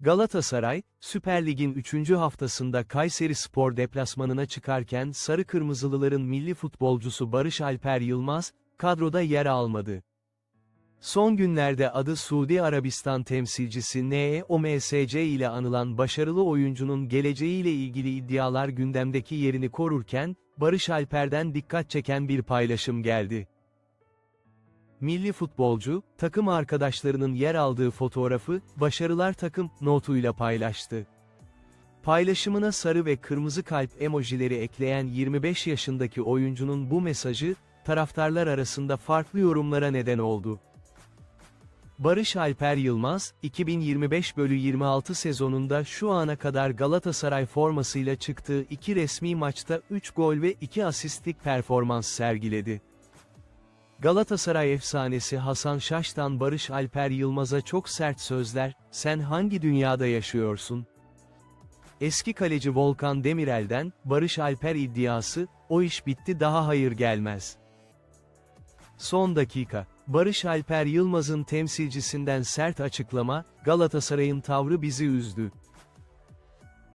Galatasaray, Süper Lig'in 3. haftasında Kayseri Spor deplasmanına çıkarken Sarı Kırmızılıların milli futbolcusu Barış Alper Yılmaz, kadroda yer almadı. Son günlerde adı Suudi Arabistan temsilcisi NE OMSC ile anılan başarılı oyuncunun geleceğiyle ilgili iddialar gündemdeki yerini korurken, Barış Alper'den dikkat çeken bir paylaşım geldi. Milli futbolcu, takım arkadaşlarının yer aldığı fotoğrafı, başarılar takım, notuyla paylaştı. Paylaşımına sarı ve kırmızı kalp emojileri ekleyen 25 yaşındaki oyuncunun bu mesajı, taraftarlar arasında farklı yorumlara neden oldu. Barış Alper Yılmaz, 2025-26 sezonunda şu ana kadar Galatasaray formasıyla çıktığı iki resmi maçta 3 gol ve 2 asistlik performans sergiledi. Galatasaray efsanesi Hasan Şaş'tan Barış Alper Yılmaz'a çok sert sözler, sen hangi dünyada yaşıyorsun? Eski kaleci Volkan Demirel'den, Barış Alper iddiası, o iş bitti daha hayır gelmez. Son dakika, Barış Alper Yılmaz'ın temsilcisinden sert açıklama, Galatasaray'ın tavrı bizi üzdü.